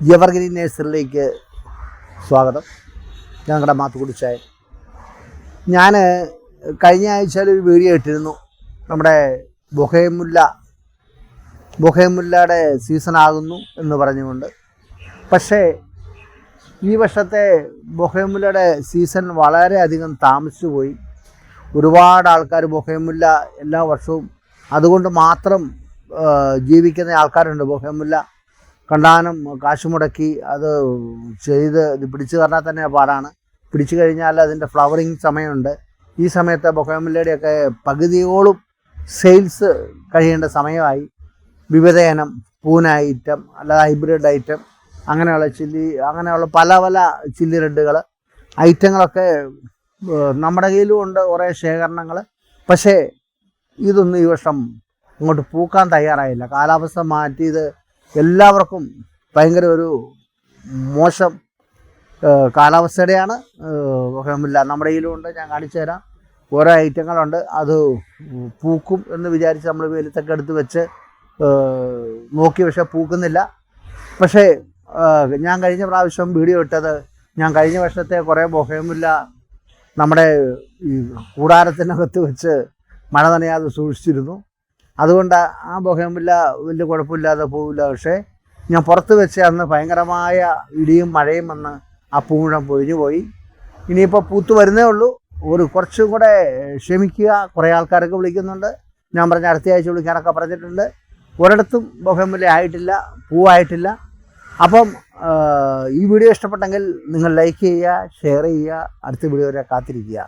Evergreen നേഴ്സറിലേക്ക് സ്വാഗതം. ഞങ്ങളുടെ മാത്തുക്കുടിച്ചായ ഞാൻ കഴിഞ്ഞ ആഴ്ച ഒരു വീഡിയോ ഇട്ടിരുന്നു. നമ്മുടെ ബൊഹേമുല്ല ബൊഹേമുല്ലയുടെ സീസൺ ആകുന്നു എന്ന് പറഞ്ഞുകൊണ്ട്. പക്ഷേ ഈ വർഷത്തെ ബൊഹേമുല്ലയുടെ സീസൺ വളരെയധികം താമസിച്ചു പോയി. ഒരുപാട് ആൾക്കാർ ബൊഹേമുല്ല എല്ലാ വർഷവും അതുകൊണ്ട് മാത്രം ജീവിക്കുന്ന ആൾക്കാരുണ്ട് ബൊഹേമുല്ല. കണ്ടാനും കാശ് മുടക്കി അത് ചെയ്ത് പിടിച്ചു പറഞ്ഞാൽ തന്നെ പാടാണ്. പിടിച്ചു കഴിഞ്ഞാൽ അതിന്റെ ഫ്ലവറിങ് സമയമുണ്ട്. ഈ സമയത്ത് ബൊഹേമുല്ലയുടെയൊക്കെ പകുതിയോളം സെയിൽസ് കഴിയേണ്ട സമയമായി. വിവിധ ഇനം പൂന ഐറ്റം അല്ലാതെ ഹൈബ്രിഡ് ഐറ്റം അങ്ങനെയുള്ള ചില്ലി അങ്ങനെയുള്ള പല പല ചില്ലി റെഡുകൾ ഐറ്റങ്ങളൊക്കെ നമ്മുടെ കയ്യിലും ഉണ്ട് കുറേ ശേഖരണങ്ങൾ പക്ഷേ ഇതൊന്നും ഈ വർഷം അങ്ങോട്ട് പൂക്കാൻ തയ്യാറായില്ല. കാലാവസ്ഥ മാറ്റിയത് എല്ലാവർക്കും ഭയങ്കര ഒരു മോശം കാലാവസ്ഥയുടെയാണ് ഒന്നുമില്ല നമ്മുടെ കയ്യിലുണ്ട് ഞാൻ കാണിച്ചു തരാം. ഓരോ ഐറ്റങ്ങളുണ്ട്. അത് പൂക്കും എന്ന് വിചാരിച്ച് നമ്മൾ വെയിലത്തൊക്കെ എടുത്ത് വെച്ച് നോക്കി പക്ഷേ പൂക്കുന്നില്ല. പക്ഷേ ഞാൻ കഴിഞ്ഞ പ്രാവശ്യം വീഡിയോ ഇട്ടത് ഞാൻ കഴിഞ്ഞ വർഷത്തെ കുറേ ബൊഹേമില്ല നമ്മുടെ ഈ കൂടാരത്തിനകത്ത് വെച്ച് മഴ നനയാതെ സൂക്ഷിച്ചിരുന്നു. അതുകൊണ്ട് ആ ബൊഹേമില്ല വലിയ കുഴപ്പമില്ലാതെ പോവില്ല. പക്ഷേ ഞാൻ പുറത്ത് വെച്ച് അന്ന് ഭയങ്കരമായ ഇടിയും മഴയും വന്ന് ആ പൂമുഴം പൊഴിഞ്ഞു പോയി. ഇനിയിപ്പോൾ പൂത്ത് വരുന്നേ ഉള്ളൂ. ഒരു കുറച്ചും കൂടെ ക്ഷമിക്കുക. കുറേ ആൾക്കാരൊക്കെ വിളിക്കുന്നുണ്ട്. ഞാൻ പറഞ്ഞ അടുത്ത ആഴ്ച വിളിക്കാനൊക്കെ പറഞ്ഞിട്ടുണ്ട്. ഒരിടത്തും ബൊഹേമില്ല ആയിട്ടില്ല പൂവായിട്ടില്ല. അപ്പം ഈ വീഡിയോ ഇഷ്ടപ്പെട്ടെങ്കിൽ നിങ്ങൾ ലൈക്ക് ചെയ്യുക ഷെയർ ചെയ്യുക അടുത്ത വീഡിയോ വരെ കാത്തിരിക്കുക.